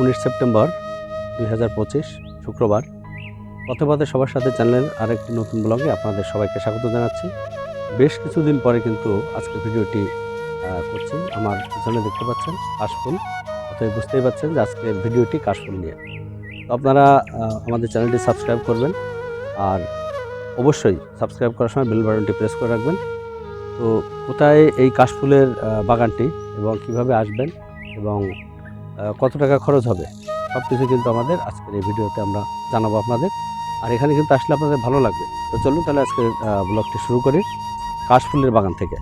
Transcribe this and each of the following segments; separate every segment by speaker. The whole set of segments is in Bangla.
Speaker 1: উনিশ সেপ্টেম্বর দুই হাজার পঁচিশ, শুক্রবার। পথে সবার সাথে চ্যানেলের আরেকটি নতুন ব্লগে আপনাদের সবাইকে স্বাগত জানাচ্ছি। বেশ কিছুদিন পরে কিন্তু আজকের ভিডিওটি করছি। আমার পিছনে দেখতে পাচ্ছেন কাশফুল। অতএব বুঝতেই পারছেন যে আজকের ভিডিওটি কাশফুল নিয়ে। তো আপনারা আমাদের চ্যানেলটি সাবস্ক্রাইব করবেন। আর অবশ্যই সাবস্ক্রাইব করার সময় বেল বাটনটি প্রেস করে রাখবেন। তো কোথায় এই কাশফুলের বাগানটি এবং কীভাবে আসবেন এবং কত টাকা খরচ হবে? সব কিছু কিন্তু আমাদের আজকের এই ভিডিওতে আমরা জানাব আপনাদের। আর এখানে কিন্তু আসলে আপনাদের ভালো লাগবে। তো চলুন তাহলে আজকের আহ, ব্লগটি শুরু করি কাশফুলের বাগান থেকে।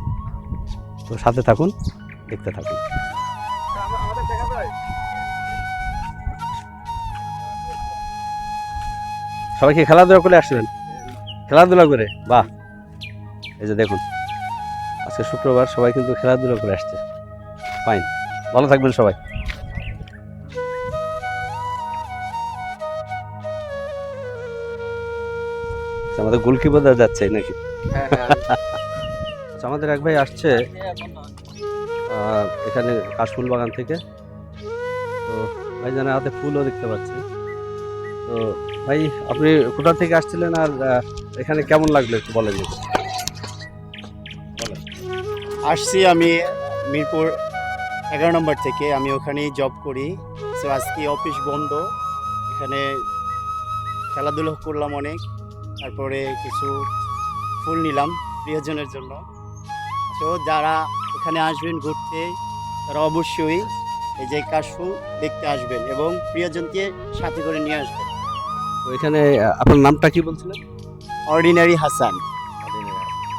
Speaker 1: তো সাথে থাকুন দেখতে থাকুন। সবাইকে খেলাধুলা করে আসবেন খেলাধুলা করে? বাহ! এই যে দেখুন আজকে শুক্রবার সবাই কিন্তু খেলাধুলা করে আসছে। ফাইন ভালো থাকবেন সবাই। আমাদের গোলকিপার যাচ্ছে নাকি? আচ্ছা আমাদের এক ভাই আসছে। এখানে কাশফুল বাগান থেকে। তো ভাই জানে হাতে ফুলও দেখতে পাচ্ছি। তো ভাই আপনি কোথা থেকে আসছিলেন আর এখানে কেমন লাগল একটু বলেন।
Speaker 2: আসছি আমি মিরপুর এগারো নম্বর থেকে। আমি ওখানেই জব করি। সো আজকে অফিস বন্ধ। এখানে খেলাধুলো করলাম অনেক। তারপরে কিছু ফুল নিলাম প্রিয়জনের জন্য। তো যারা এখানে আসবেন ঘুরতে তারা অবশ্যই এই যে কাশফুল দেখতে আসবেন এবং প্রিয়জনকে সাথে করে নিয়ে আসবেন।
Speaker 1: তো এখানে আপনার নামটা কি বলছিলেন?
Speaker 2: অর্ডিনারি হাসান।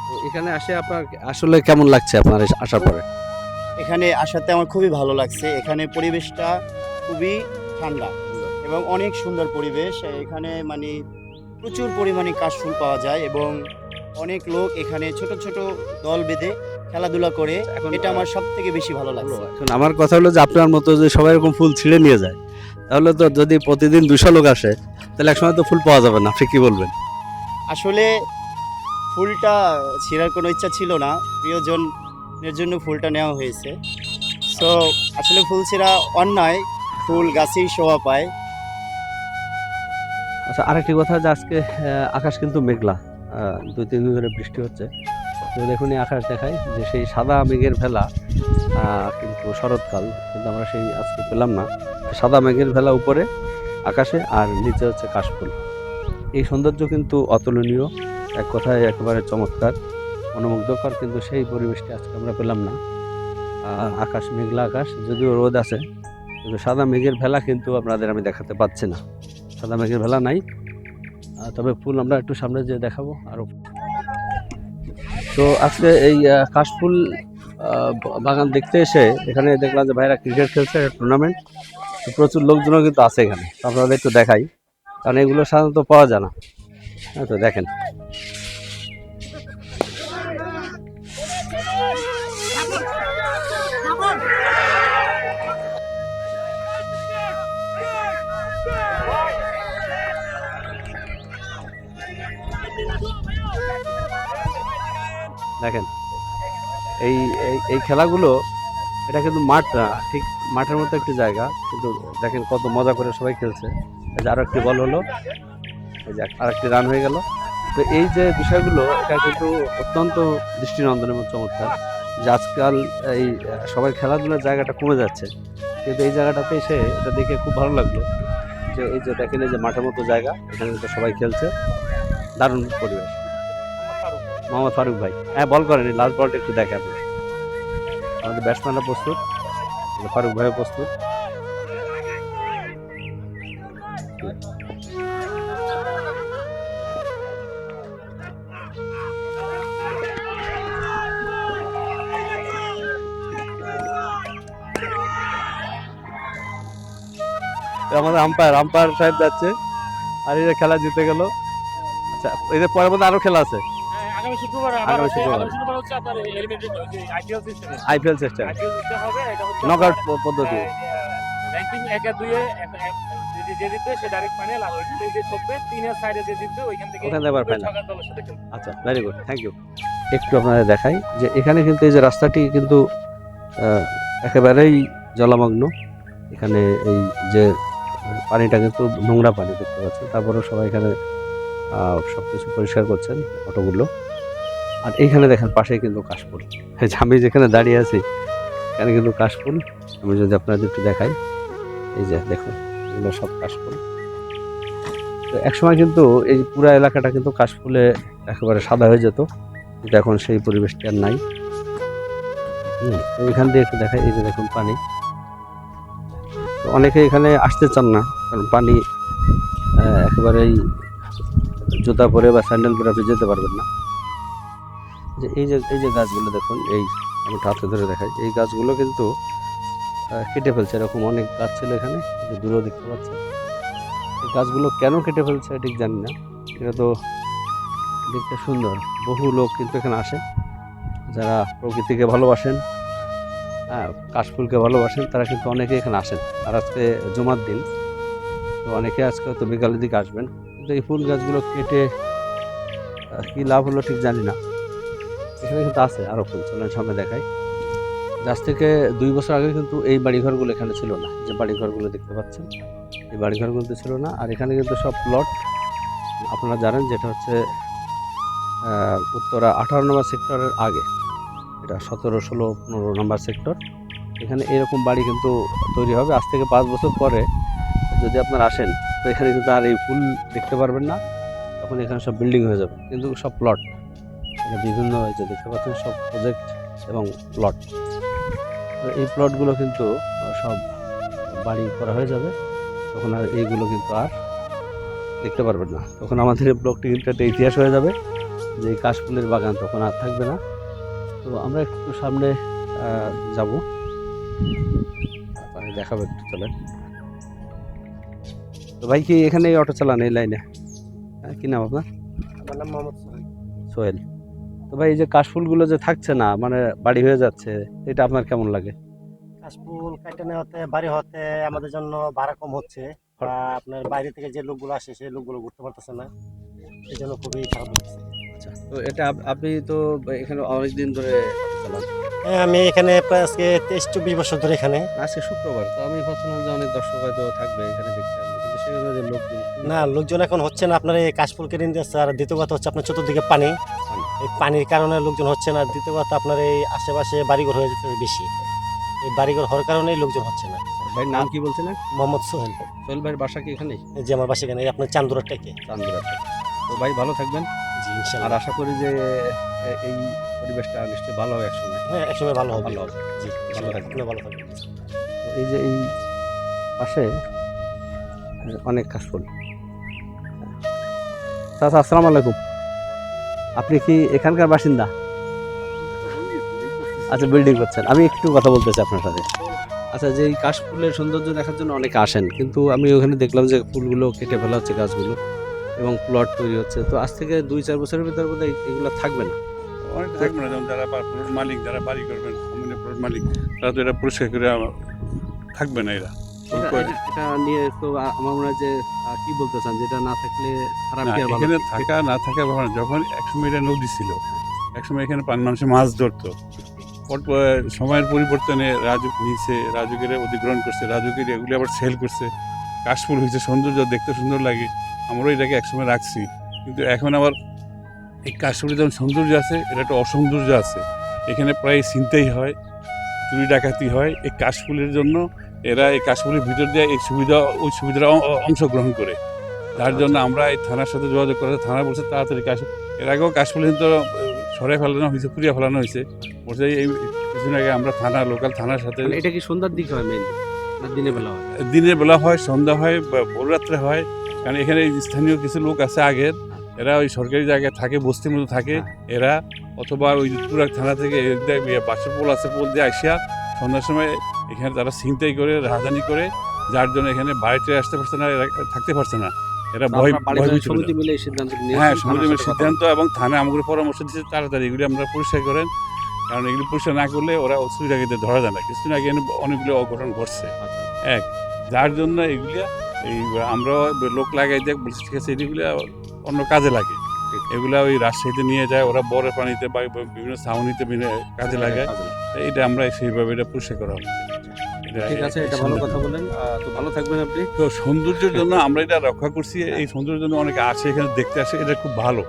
Speaker 1: তো এখানে আসে আপনার আসলে কেমন লাগছে আপনার আসার পরে?
Speaker 2: এখানে আসাতে আমার খুবই ভালো লাগছে। এখানে পরিবেশটা খুবই ঠান্ডা এবং অনেক সুন্দর পরিবেশ। এখানে মানে প্রচুর পরিমাণে কাশফুল পাওয়া যায় এবং অনেক লোক এখানে ছোট ছোট দল বেঁধে খেলাধুলা করে।
Speaker 1: এখন
Speaker 2: এটা আমার সব থেকে বেশি ভালো লাগছে।
Speaker 1: এখন আমার কথা হলো যে আপনার মতো যে সবাই এরকম ফুল ছিঁড়ে নিয়ে যায় তাহলে তো যদি প্রতিদিন দুশো লোক আসে তাহলে একসময় তো ফুল পাওয়া যাবে না। আপনি কি বলবেন?
Speaker 2: আসলে ফুলটা ছিঁড়ার কোনো ইচ্ছা ছিল না। প্রিয়জনের জন্য ফুলটা নেওয়া হয়েছে। সো আসলে ফুল ছিঁড়া অন্যায়। ফুল গাছেই শোভা পায়।
Speaker 1: আচ্ছা আরেকটি কথা যে আজকে আকাশ কিন্তু মেঘলা। দুই, তিন দিন ধরে বৃষ্টি হচ্ছে। তো দেখুন আকাশ দেখায় যে সেই সাদা মেঘের ভেলা কিন্তু শরৎকাল, কিন্তু আমরা সেই আজকে পেলাম না। সাদা মেঘের ভেলা উপরে, আকাশে, আর নিচে হচ্ছে কাশফুল। এই সৌন্দর্য কিন্তু অতুলনীয়, এক কথায় একেবারে চমৎকার, মনোমুগ্ধকর, কিন্তু সেই পরিবেশটি আজকে আমরা পেলাম না। আকাশ, মেঘলা আকাশ, যদিও রোদ আছে, কিন্তু সাদা মেঘের ভেলা কিন্তু আপনাদের আমি দেখাতে পাচ্ছি না। সাদা মেঘের ভেলা নাই। তবে ফুল আমরা একটু সামনে যে দেখাবো আরও তো আজকে এই কাশফুল বাগান দেখতে এসে এখানে দেখলাম যে ভাইরা ক্রিকেট খেলছে, একটা টুর্নামেন্ট প্রচুর লোকজনও কিন্তু আছে এখানে। আপনাদের একটু দেখাই। কারণ এগুলো সাধারণত পাওয়া যায় না। হ্যাঁ তো দেখেন। দেখেন, এই, এই- খেলাগুলো, এটা কিন্তু মাঠ না, ঠিক মাঠের মতো একটি জায়গা, কিন্তু দেখেন কত মজা করে সবাই খেলছে। এই যে আরও একটি বল হলো, এই যে আর একটি রান হয়ে গেল। তো এই যে বিষয়গুলো, এটা কিন্তু অত্যন্ত দৃষ্টিনন্দন এবং চমৎকার, যে আজকাল এই, সবাই খেলাধুলার জায়গাটা কমে যাচ্ছে। কিন্তু এই জায়গাটাতে এসে এটা দেখে খুব ভালো লাগল, যে এই যে দেখেন এই যে মাঠের মতো জায়গা, এখানে তো সবাই খেলছে। দারুণ পরিবেশ। মোহাম্মদ ফারুক ভাই। হ্যাঁ বল করেন লাস্ট বলটা একটু দেখে আপনি। আমাদের ব্যাটসম্যানরা প্রস্তুত ফারুক ভাইও প্রস্তুত। আমাদের আম্পায়ার আম্পায়ার সাহেব যাচ্ছে। আর এই যে খেলা জিতে গেল। আচ্ছা যে পরের মধ্যে আরও খেলা আছে।
Speaker 3: আগামী শুক্রবার
Speaker 1: আগামী শুক্রবার।
Speaker 3: হচ্ছে আপনার আইপিএল সিস্টেমে
Speaker 1: আইপিএল সিস্টেম
Speaker 3: আইপিএল সিস্টেম হবে এটা হচ্ছে
Speaker 1: নকআউট পদ্ধতি।
Speaker 3: র্যাঙ্কিং এক আর দুইয়ে এক- এক- যে যে জিতবে সে ডাইরেক্ট ফাইনাল আর ওইখান যে ঠকবে তিনের সাইডে যে জিতবে ওইখান থেকে
Speaker 1: ওখান থেকে আবার
Speaker 3: ওই
Speaker 1: final।
Speaker 3: ছকার দলের সাথে খেলবে।
Speaker 1: আচ্ছা ভেরি গুড থ্যাংক ইউ একটু আপনাদের দেখাই যে এখানে কিন্তু এই যে রাস্তাটি কিন্তু একেবারেই জলমগ্ন। এখানে এই যে পানিটা কিন্তু নোংরা পানি দেখতে পাচ্ছেন। তারপরেও সবাই এখানে সব কিছু পরিষ্কার করছেন অটোগুলো। আর এইখানে দেখেন পাশেই কিন্তু কাশফুল। এই যে আমি যেখানে দাঁড়িয়ে আছি এখানে কিন্তু কাশফুল। আমি যদি আপনাদের একটু দেখাই এই যে দেখুন এগুলো সব কাশফুল। তো একসময় কিন্তু এই পুরো এলাকাটা কিন্তু কাশফুলে একেবারে সাদা হয়ে যেত কিন্তু এখন সেই পরিবেশটি আর নাই। হুম, তো এখান দিয়ে একটু দেখাই এই যে দেখুন পানি। অনেকে এখানে আসতে চান না কারণ পানি একেবারেই জুতা পরে বা স্যান্ডেল পরে আপনি যেতে পারবেন না। যে এই যে এই যে গাছগুলো দেখুন, এই আমি হাতে ধরে দেখাই, এই গাছগুলো কিন্তু কেটে ফেলছে, এরকম অনেক গাছ ছিল এখানে দূরেও দেখতে পাচ্ছেন। এই গাছগুলো কেন কেটে ফেলছে ঠিক জানি না, এটা তো দেখতে সুন্দর, বহু লোক কিন্তু এখানে আসে, যারা প্রকৃতিকে ভালোবাসেন হ্যাঁ কাশফুলকে ভালোবাসেন, তারা কিন্তু অনেকে এখানে আসেন। আর আজকে জমার দিন, তো অনেকে আজকে হয়তো বিকালের দিকে আসবেন, কিন্তু এই ফুল গাছগুলো কেটে কী লাভ হলো ঠিক জানি না। এখানে কিন্তু আছে আরও ফুল, চলেন সামনে দেখাই। আজ থেকে দুই বছর আগে কিন্তু এই বাড়িঘরগুলো এখানে ছিল না, যে বাড়িঘরগুলো দেখতে পাচ্ছেন, এই বাড়িঘরগুলো ছিল না। আর এখানে কিন্তু সব প্লট আপনারা জানেন যেটা হচ্ছে উত্তরা আঠারো নম্বর সেক্টরের আগে। এটা সতেরো, ষোলো, পনেরো নম্বর সেক্টর। এখানে এরকম বাড়ি কিন্তু তৈরি হবে। আজ থেকে পাঁচ বছর পরে যদি আপনারা আসেন, তো এখানে কিন্তু আর এই ফুল দেখতে পারবেন না। তখন এখানে সব বিল্ডিং হয়ে যাবে। কিন্তু সব প্লট এটা বিভিন্ন যে দেখতে পাচ্ছেন সব প্রজেক্ট এবং প্লট তো এই প্লটগুলো কিন্তু সব বাড়ি করা হয়ে যাবে। তখন আর এইগুলো কিন্তু আর দেখতে পারবেন না। তখন আমাদের এই ব্লকটি কিন্তু একটা ইতিহাস হয়ে যাবে যে এই কাশফুলের বাগান তখন আর থাকবে না। তো আমরা একটু সামনে যাব। তারপরে দেখাবো একটু চলে তো ভাই কি এখানে অটো চালান এই লাইনে? হ্যাঁ, কি নাম আপনার?
Speaker 2: আমার নাম মোহাম্মদ সোহেল।
Speaker 1: সোহেল। তো ভাই এই যে কাশফুলগুলো যে থাকছে না মানে বাড়ি হয়ে যাচ্ছে এটা আপনার কেমন লাগে?
Speaker 4: কাশফুল কাটে নেওয়াতে বাড়ি হতে আমাদের জন্য ভাড়া কম হচ্ছে আপনার বাইরে থেকে যে লোকগুলো আসে সেই লোকগুলো ঘুরতে পারতেছে না। এই জন্য খুবই খারাপ লাগছে।
Speaker 1: আচ্ছা তো এটা আপনি তো এখানে অনেক দিন ধরে
Speaker 4: হ্যাঁ আমি এখানে প্রায় আজকে তেইশ চব্বিশ বছর ধরে এখানে।
Speaker 1: আজকে শুক্রবার তো আমি ভাবছিলাম যে অনেক দর্শক হয়তো থাকবে এখানে দেখতে কিন্তু লোকজন
Speaker 4: না লোকজন এখন হচ্ছে না আপনার এই কাশফুল কেটে নিতে আর দ্বিতীয় কথা হচ্ছে আপনার চতুর্দিকে পানি। এই পানির কারণে লোকজন হচ্ছে না। দ্বিতীয় কথা আপনার এই আশেপাশে বাড়িঘর হয়ে যেতে বেশি। এই বাড়িঘর হওয়ার কারণেই লোকজন হচ্ছে না।
Speaker 1: ভাইয়ের নাম কি বলছিলেন?
Speaker 4: মোহাম্মদ সোহেল।
Speaker 1: সোহেল ভাইয়ের বাসা কি এখানেই?
Speaker 4: এই যে আমার বাসা এখানে এই আপনার চান্দুরার টেকে
Speaker 1: চান্দুরাতে তো ভাই ভালো থাকবেন।
Speaker 4: জি
Speaker 1: আর আশা করি যে এ- এই পরিবেশটা নিশ্চয়ই ভালো হবে একসময়।
Speaker 4: হ্যাঁ একসময় ভালো হবে।
Speaker 1: ভালো হবে।
Speaker 4: জি
Speaker 1: ভালো থাকবেন।
Speaker 4: থাকবেন ভালো থাকবেন।
Speaker 1: তো এই যে এই পাশে অনেক কাশফুল। চাচা আসসালামু আলাইকুম। আপনি কি এখানকার বাসিন্দা? আচ্ছা বিল্ডিং করছেন। আমি একটু কথা বলতে চাই আপনার সাথে। আচ্ছা যে এই কাশফুলের সৌন্দর্য দেখার জন্য অনেকে আসেন, কিন্তু আমি ওখানে দেখলাম যে ফুলগুলো কেটে ফেলা হচ্ছে গাছগুলো এবং প্লট তৈরি হচ্ছে। তো আজ থেকে দুই, চার বছরের ভিতর বোধহয় এগুলো থাকবে না?
Speaker 5: অনেক থাকবে না যারা প্লট মালিক, যারা বাড়ি করবেন মালিক, তারা তো এটা পরিষ্কার করে থাকবে না এরা।
Speaker 1: নিয়ে তো আ- আমার মনে হয় যে কি বলতে চান? যেটা না থাকলে খারাপ
Speaker 5: এখানে থাকা না থাকা। যখন একসময় এটা নদী ছিল একসময় এখানে পান মানুষে মাছ ধরতো। সময়ের পরিবর্তনে রাজুক নিচে রাজুকের অধিগ্রহণ করছে। রাজুকের এগুলি আবার সেল করছে। কাশফুল হয়েছে সৌন্দর্য দেখতে সুন্দর লাগে। আমরাও এটাকে একসময় রাখছি। কিন্তু এখন আবার এই কাশফুলের যেমন সৌন্দর্য আছে এটা একটা অসৌন্দর্য আছে। এখানে প্রায় চিন্তাই হয় চুরি ডাকাতি হয় এই কাশফুলের জন্য। এরা এই কাশফুলের ভিতর দিয়ে এই সুবিধা ওই সুবিধাটা অংশগ্রহণ করে। তার জন্য আমরা এই থানার সাথে যোগাযোগ করে থানা বলছে তাড়াতাড়ি কাশ এর আগেও কাশফুল তো সরাই ফেলানো হয়েছে পুড়িয়ে ফেলানো হয়েছে। বলছে এই কিছুদিন আগে আমরা থানা লোকাল থানার সাথে
Speaker 1: মানে এটা কি সন্ধ্যার দিকে হয় মেইন না দিনের বেলা হয়?
Speaker 5: দিনের বেলা হয় সন্ধ্যা হয় বা ভোর রাত্রে হয়। কারণ এখানে স্থানীয় কিছু লোক আছে আগের। এরা ওই সরকারি জায়গায় থাকে বস্তির মতো থাকে। এরা অথবা ওই তুরাক থানা থেকে বাসের পোল আছে পোল দিয়ে আসিয়া সন্ধ্যার সময় এখানে তারা ছিনতাই করে রাজধানী করে যার জন্য এখানে বাড়িতে আসতে পারছে না এরা থাকতে পারছে না। এরা ভয়
Speaker 1: জয়ের
Speaker 5: ভীত
Speaker 1: সমিতি মিলে সিদ্ধান্ত
Speaker 5: হ্যাঁ এবং থানা আমাদের পরামর্শ দিচ্ছে তাড়াতাড়ি এগুলি আমরা পরিষ্কার করেন। কারণ এগুলি পরিষ্কার না করলে ওরা অসুবিধা কিন্তু ধরা যায় না। কিছুদিন আগে এখানে অনেকগুলো অঘটন ঘটছে।
Speaker 1: আচ্ছা,
Speaker 5: এক যার জন্য এগুলি এই আমরা লোক লাগাই দেখ বলছি ঠিক আছে এগুলি অন্য কাজে লাগে। এগুলা ওই রাজশাহীতে নিয়ে যায় ওরা বড় পানিতে বা বিভিন্ন ছাউনিতে কাজে লাগায়।
Speaker 1: লাগে।
Speaker 5: তো এটা আমরা সেইভাবে এটা পরিষ্কার করা এটা-
Speaker 1: ঠিক আছে এটা ভালো কথা বলেন। তো ভালো থাকবেন আপনি।
Speaker 5: তো সৌন্দর্যের জন্য আমরা এটা রক্ষা করছি। এই সৌন্দর্যের জন্য অনেকে আসে এখানে দেখতে আসে এটা খুব ভালো।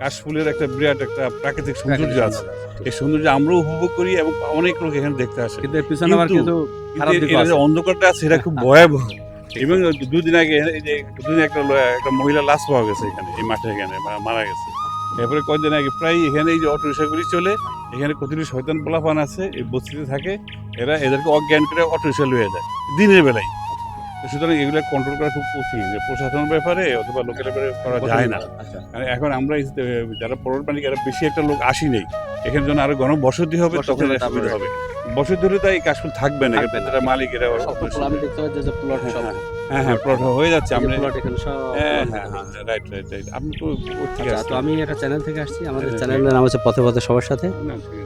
Speaker 5: কাশফুলের একটা বিরাট একটা প্রাকৃতিক সৌন্দর্য আছে। এই সৌন্দর্য আমরাও উপভোগ করি এবং অনেক লোক এখানে দেখতে আসে।
Speaker 1: কিন্তু পিছনে আবার
Speaker 5: কিন্তু-। অন্ধকারটা আছে এটা খুব ভয়াবহ। এবং দুদিন আগে এই যে দুদিন একটা একটা মহিলা লাশ পাওয়া গেছে এখানে এই মাঠে এখানে মারা গেছে। এরপরে কয়েকদিন আগে প্রায় এখানে এই যে অটো রিক্সাগুলি চলে এখানে কতটি শয়তান পোলাপান আছে এই বস্তিতে থাকে এরা এদেরকে অজ্ঞান করে অটোশাল হয়ে যায় দিনের বেলায়। সুতরাং এগুলো কন্ট্রোল করা খুব কঠিন যে প্রশাসনের ব্যাপারে অথবা লোকের ব্যাপারে করা যায় না।
Speaker 1: আচ্ছা।
Speaker 5: কারণ এখন আমরা যারা পরের মালিক এরা বেশি একটা লোক আসি নেই। এখানে জন্য আরও ঘনবসতি হবে তখন সুবিধা হবে। বসতি হলে তো এই কাশফুল থাকবে না
Speaker 1: থাকবে না।
Speaker 5: যারা মালিক এরা
Speaker 1: সব তো আমি দেখতে পাচ্ছি যে প্লট সব।
Speaker 5: হ্যাঁ। হ্যাঁ প্লট হয়ে যাচ্ছে। আমরা
Speaker 1: প্লট এখানে সব
Speaker 5: হ্যাঁ হ্যাঁ রাইট রাইট রাইট আপনি তো ঠিক
Speaker 1: আচ্ছা
Speaker 5: আছে
Speaker 1: তো আমি একটা চ্যানেল থেকে আসছি। আমাদের
Speaker 5: হ্যাঁ,
Speaker 1: চ্যানেলের নাম হচ্ছে পথে পথে সবার সাথে।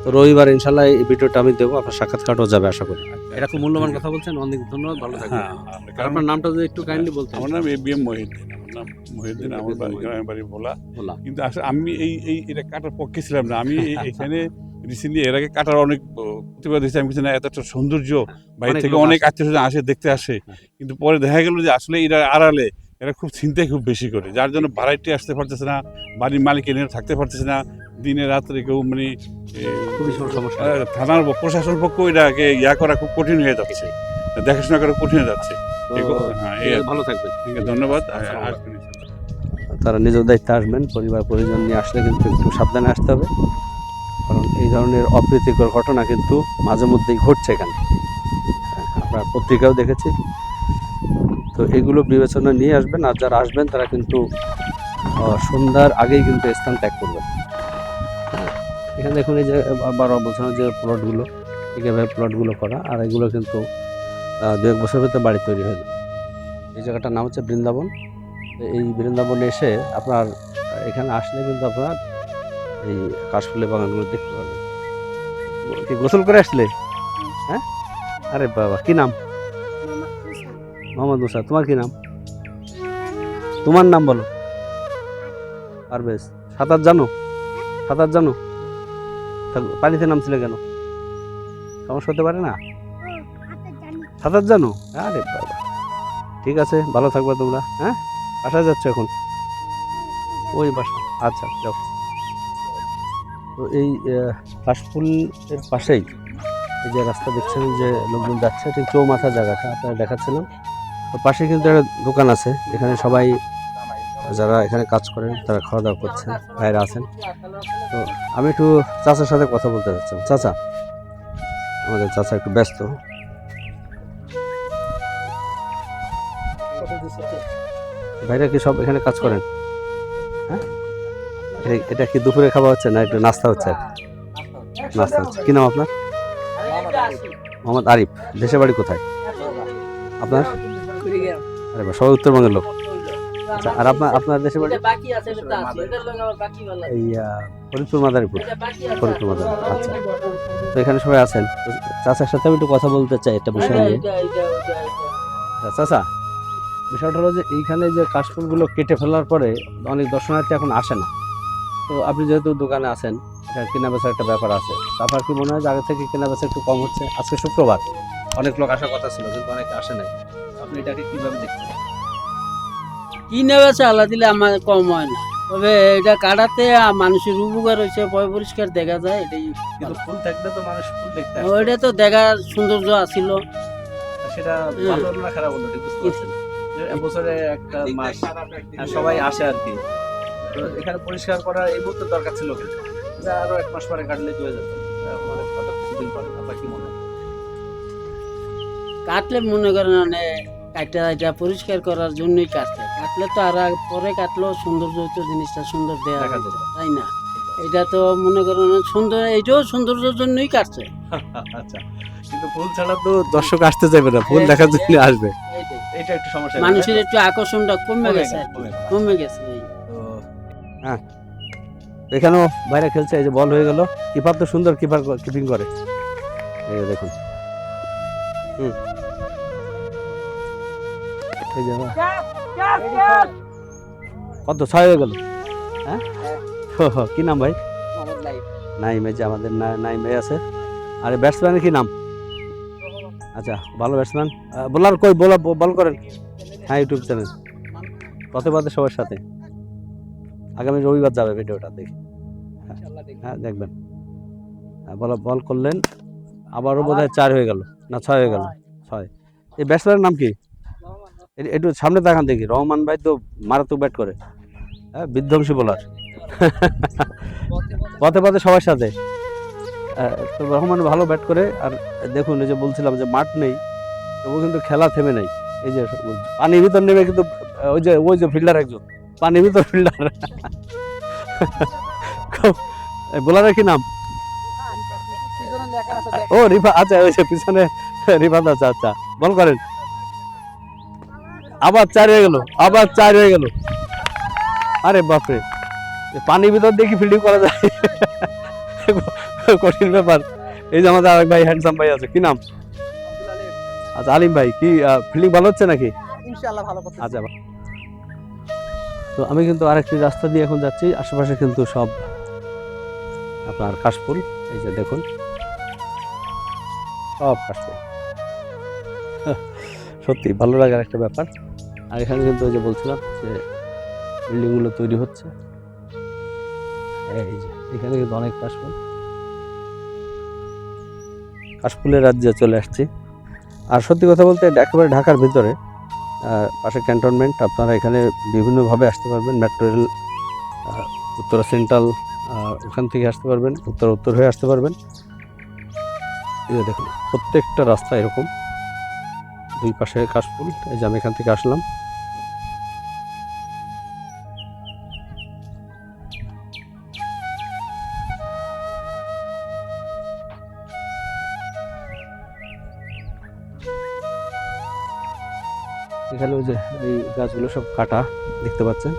Speaker 1: তো রবিবার ইনশাল্লাহ এই ভিডিওটা আমি দেবো। আপনার সাক্ষাৎকারও যাবে আশা করি।
Speaker 5: আচ্ছা,
Speaker 1: এটা খুব মূল্যবান কথা বলছেন। অনেক ধন্যবাদ ভালো থাকবেন।
Speaker 5: হ্যাঁ হ্যাঁ, কারণ
Speaker 1: আপনার নামটা যদি একটু কাইন্ডলি বলতেন।
Speaker 5: আমার নাম এ বি এম মহিউদ্দিন নাম মহিউদ্দিন আমার বাড়ি গ্রামের বাড়ি ভোলা। কিন্তু আসলে আমি এই এই এটা কাটার পক্ষে ছিলাম না। আমি এখানে রিসেন্টলি এর আগে কাটার অনেক প্রতিবাদ দিয়েছি আমি কিছু না এত একটা সৌন্দর্য বাইরে
Speaker 1: অনেক
Speaker 5: থেকে অনেক আত্মীয় স্বজন আসে দেখতে আসে।
Speaker 1: হ্যাঁ।
Speaker 5: কিন্তু পরে দেখা গেল যে আসলে এরা আড়ালে এরা খুব চিন্তাই খুব বেশি করে। যার জন্য ভাড়াইতে আসতে পারতেছে না বাড়ির মালিক এনে থাকতে পারতেছে না। দিনে রাত্রে কেউ মানে
Speaker 1: খুবই সমস্যা
Speaker 5: থানার প্রশাসন পক্ষ এটাকে ইয়া করা খুব কঠিন হয়ে যাচ্ছে। দেখাশোনা করা কঠিন হয়ে যাচ্ছে। হ্যাঁ।
Speaker 1: ভালো থাকবেন।
Speaker 5: ঠিক আছে, ধন্যবাদ।
Speaker 1: তারা নিজের দায়িত্বে আসবেন পরিবার পরিজন নিয়ে আসলে কিন্তু একটু সাবধানে আসতে হবে। কারণ এই ধরনের অপ্রীতিকর ঘটনা কিন্তু মাঝে মধ্যেই ঘটছে এখানে। আমরা পত্রিকাও দেখেছি। তো এগুলো বিবেচনা নিয়ে আসবেন, আর যারা আসবেন তারা কিন্তু সন্ধ্যার আগেই কিন্তু স্থান ত্যাগ করবেন। এখানে দেখুন এই যে, বারো বছর যে প্লটগুলো এইভাবে প্লটগুলো করা, আর এগুলো কিন্তু দু এক বছরের ভিতরে বাড়ি তৈরি হয়ে এই জায়গাটার নাম হচ্ছে বৃন্দাবন। এই বৃন্দাবনে এসে আপনার, এখানে আসলে কিন্তু আপনার এই কাশফুলের বাগানগুলো দেখতে পারবেন কি গোসল করে আসলে? হ্যাঁ? আরে বাবা, কি নাম? মোহাম্মদ মুসা। তোমার কি নাম? তোমার নাম বলো। পারভেজ সাঁতার জানো? সাঁতার জানো? পানিতে নামছিলে কেন? সমস্যা হতে পারে না? সাঁতার জানো? আরে বাবা। ঠিক আছে, ভালো থাকবে তোমরা হ্যাঁ? বাসায় যাচ্ছ এখন? ওই বাসা। আচ্ছা যাও। তো এই কাশফুলের পাশেই এই যে রাস্তা দেখছেন যে লোকজন যাচ্ছে, ঠিক চৌমাথা জায়গাটা আপনারা দেখাচ্ছিলাম। তো পাশে কিন্তু একটা দোকান আছে, এখানে সবাই যারা এখানে কাজ করেন, তারা খাওয়া দাওয়া করছেন, বাইরে আছেন। তো আমি একটু চাচার সাথে কথা বলতে চাচ্ছিলাম। চাচা, আমাদের চাচা একটু ব্যস্ত। ভাইরা কি সব এখানে কাজ করেন? হ্যাঁ? এটা কি দুপুরে খাওয়া হচ্ছে না একটু নাস্তা হচ্ছে? নাস্তা হচ্ছে। কি নাম আপনার? মোহাম্মদ আরিফ। দেশে বাড়ি কোথায়? আপনার? আরে সবাই উত্তরবঙ্গের লোক। আচ্ছা আর আপনার আপনার দেশে বাড়ি? ফরিদপুর মাদারীপুর। ফরিদপুর মাদারীপুর। আচ্ছা। তো এখানে সবাই আছেন? চাচার সাথে আমি একটু কথা বলতে চাই একটা বিষয় নিয়ে। আচ্ছা, চাচা বিষয়টা হলো যে এইখানে যে কাশফুলগুলো কেটে ফেলার পরে অনেক দর্শনার্থী এখন আসে না। তো আপনি যেহেতু দোকানে আছেন এটা কেনা বেচার একটা ব্যাপার আছে। তো আপনার কি মনে হয় যে আগে থেকে কেনা বেচা একটু কম হচ্ছে? আজকে শুক্রবার। অনেক লোক আসার কথা ছিল কিন্তু অনেকে আসে নাই। আপনি এটাকে কীভাবে দেখছেন?
Speaker 6: কিনে বেছে আল্লাহ দিলে আমার কম হয় না। তবে এটা কাটাতে মানুষের উপকার হয়েছে পয় পরিষ্কার দেখা যায় এটাই
Speaker 1: কিন্তু ফুল থাকলে তো মানুষ ফুল দেখতে
Speaker 6: ওইটা তো দেখার সৌন্দর্য আছিল।
Speaker 1: সেটা ভালো না খারাপ হলো ঠিক বুঝতে পারছেন বছরে একটা মাস সবাই আসে আর কি। তো এখানে পরিষ্কার করার এই মুহূর্তে দরকার ছিল কিন্তু এটা আরও এক মাস পরে কাটলে হয়ে যেত মানে কত কিছুদিন পরে আপনার কি মনে
Speaker 6: কাটলে মনে করেন মানে কাটা এটা পরিষ্কার করার জন্যই কাটছে কাটলে তো আর পরে কাটলেও সৌন্দর্য হইতো জিনিসটা সুন্দর দেওয়া। তাই না? এটা তো মনে করেন সুন্দর এইটাও সৌন্দর্যের জন্যই কাটছে।
Speaker 1: আচ্ছা কিন্তু ফুল ছাড়া তো দর্শক আসতে যাবে না ফুল দেখার জন্য আসবে। এটা একটু সমস্যা
Speaker 6: মানুষের একটু আকর্ষণটা কমে গেছে। কমে গেছে।
Speaker 1: হ্যাঁ। এখানেও বাইরে খেলছে, এই যে বল হয়ে গেল। কিপার তো সুন্দর কিপার কিপিং করে। এই দেখুন। হুম। কত? ছয় হয়ে গেল। হ্যাঁ? কি নাম ভাই? নাইম, এই যে আমাদের না- নাইম ভাই আছে। আর ব্যাটসম্যানের কি নাম? আচ্ছা ভালো ব্যাটসম্যান বোলার কই? বোলার বল করেন। হ্যাঁ ইউটিউব চ্যানেল পথে পথে সবার সাথে। আগামী রবিবার যাবে ভিডিওটা দেখি। হ্যাঁ, হ্যাঁ দেখবেন। হ্যাঁ, বল বল করলেন আবারও বোধ হয় চার হয়ে গেল। না ছয় হয়ে গেল। ছয়। এই ব্যাটসম্যানের নাম কি? একটু সামনে দেখান দেখি। রহমান ভাই তো মারাত্মক ব্যাট করে। হ্যাঁ বিধ্বংসী বোলার পথে পথে। সবার সাথে। তো রহমান ভালো ব্যাট করে। আর দেখুন এই যে বলছিলাম যে মাঠ নেই তবু কিন্তু খেলা থেমে নেই। এই যে পানির ভিতর নেমে কিন্তু ওই যে ওই যে ফিল্ডার একজন। পানির ভিতর ফিল্ডার। বোলারের কি নাম? ও রিফা আচ্ছা ওই পিছনে রিফাত আচ্ছা আচ্ছা বল করেন। আবার চার হয়ে গেল আবার চার হয়ে গেল। আরে বাপরে পানির ভিতর দেখি ফিল্ডিং করা যায়? কঠিন ব্যাপার। এই যে আমাদের আরেক ভাই হ্যান্ডসাম ভাই আছে কি নাম? আচ্ছা আলিম ভাই কি ফিল্ডিং ভালো হচ্ছে নাকি?
Speaker 7: ইনশাআল্লাহ ভালো
Speaker 1: আচ্ছা তো আমি কিন্তু আরেকটি রাস্তা দিয়ে এখন যাচ্ছি। আশেপাশে কিন্তু সব আপনার কাশফুল, এই যে দেখুন। সব কাশফুল। সত্যি, ভালো লাগার একটা ব্যাপার। আর এখানে কিন্তু ওই যে বলছিলাম যে বিল্ডিংগুলো তৈরি হচ্ছে। এই যে, এখানে কিন্তু অনেক কাশফুল। কাশফুলের রাজ্যে চলে আসছি। আর সত্যি কথা বলতে একেবারে ঢাকার ভিতরে। পাশে ক্যান্টনমেন্ট, আপনারা এখানে বিভিন্নভাবে আসতে পারবেন মেট্রো রেল উত্তরা সেন্ট্রাল ওখান থেকে আসতে পারবেন, উত্তর উত্তর হয়ে আসতে পারবেন। দেখুন, প্রত্যেকটা রাস্তা এরকম। দুই পাশে কাশফুল, এই যে আমি এখান থেকে আসলাম। এখানে ওই যে এই গাছগুলো সব কাটা, দেখতে পাচ্ছেন।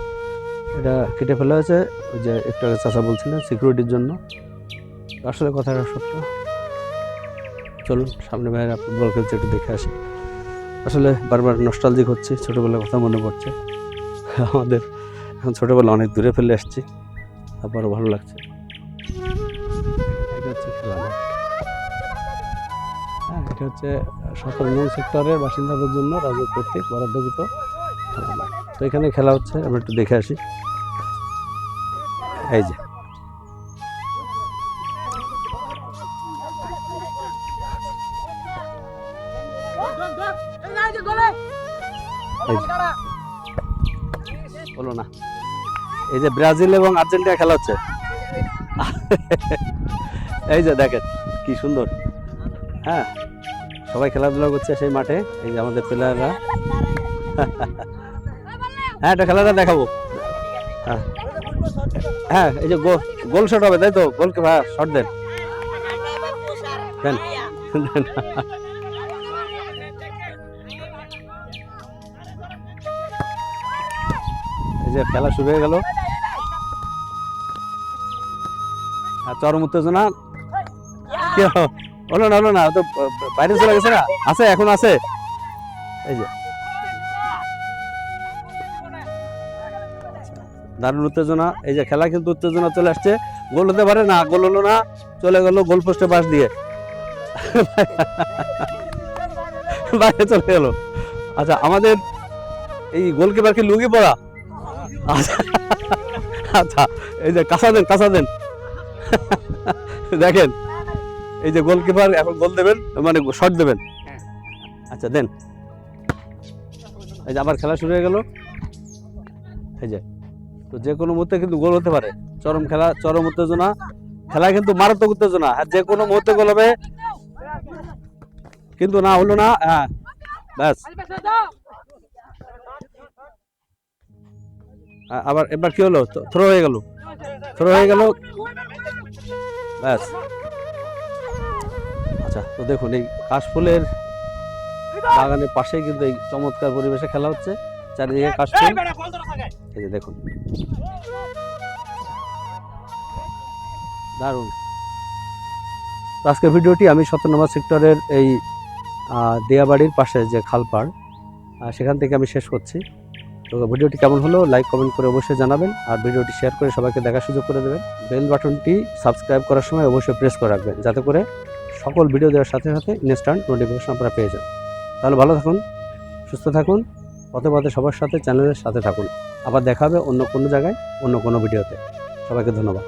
Speaker 1: এটা কেটে ফেলা হয়েছে, ওই যে একটু আগে চাচা বলছিলেন সিকিউরিটির জন্য। আসলে কথাটা সত্য। চলুন, সামনে বাইরে ফুটবল খেলছে, একটু দেখে আসি। আসলে বারবার নস্টালজিক হচ্ছে, ছোটোবেলার কথা মনে পড়ছে। আমাদের এখন ছোটোবেলা অনেক দূরে ফেলে আসছি তারপরও ভালো লাগছে। হচ্ছে সতেরো নং সেক্টরের বাসিন্দাদের জন্য রাজ্য কর্তৃক বরাদ্দকৃত তো এখানে খেলা হচ্ছে আমরা একটু দেখে আসি। এই যে। বলো না। এই যে ব্রাজিল এবং আর্জেন্টিনা খেলা হচ্ছে। এই যে দেখেন, কি সুন্দর। হ্যাঁ। সবাই খেলাধুলা করছে সেই মাঠে, এই যে আমাদের প্লেয়াররা হ্যাঁ এটা খেলাটা দেখাবো। হ্যাঁ। হ্যাঁ এই যে গোল গোল শট হবে, তাই তো? গোলকে ভাই শট দেন। এই যে খেলা শুরু হয়ে গেল। আর চরম উত্তেজনা। হলো? না হলো না, তো বাইরে চলে গেছে না? আছে, এখন আছে। এই যে। দারুণ উত্তেজনা। এই যে খেলা কিন্তু উত্তেজনা চলে আসছে। গোল হতে পারে না, গোল হলো না, চলে গেল গোল পোস্টে পাশ দিয়ে। বাইরে চলে গেল। আচ্ছা আমাদের এই গোলকিপার কি লুঙ্গি পড়া আচ্ছা আচ্ছা এই যে কাঁচা দেন কাঁচা দেন দেখেন। এই যে গোলকিপার এখন গোল দেবেন মানে শট দেবেন। আচ্ছা দেন। এই যে আবার খেলা শুরু হয়ে গেল। এই যে তো যে কোনো মুহূর্তে কিন্তু গোল হতে পারে। চরম খেলা চরম উত্তেজনা। খেলা কিন্তু মারাত্মক উত্তেজনা। আর যে কোনো মুহূর্তে গোল হবে। কিন্তু না হলো না হ্যাঁ ব্যাস। আবার এবার কি হলো? থ্রো হয়ে গেল। থ্রো হয়ে গেল। ব্যাস। আচ্ছা তো দেখুন, এই কাশফুলের বাগানের পাশেই কিন্তু এই চমৎকার পরিবেশে খেলা হচ্ছে। চারিদিকে কাশফুল এই যে দেখুন। দারুণ। আজকের ভিডিওটি আমি সতেরো নম্বর সেক্টরের এই দিয়াবাড়ির পাশে যে খালপাড় সেখান থেকে আমি শেষ করছি। তো ভিডিওটি কেমন হলো, লাইক, কমেন্ট করে অবশ্যই জানাবেন। আর ভিডিওটি শেয়ার করে সবাইকে দেখার সুযোগ করে দেবেন। বেল বাটনটি সাবস্ক্রাইব করার সময় অবশ্যই প্রেস করে রাখবেন, যাতে করে সকল ভিডিও দেওয়ার সাথে সাথে ইনস্ট্যান্ট নোটিফিকেশন আপনারা পেয়ে যান তাহলে ভালো থাকুন, সুস্থ থাকুন, পথে পথে সবার সাথে চ্যানেলের সাথে থাকুন। আবার দেখা হবে অন্য কোনো জায়গায়, অন্য কোনো ভিডিওতে। সবাইকে ধন্যবাদ।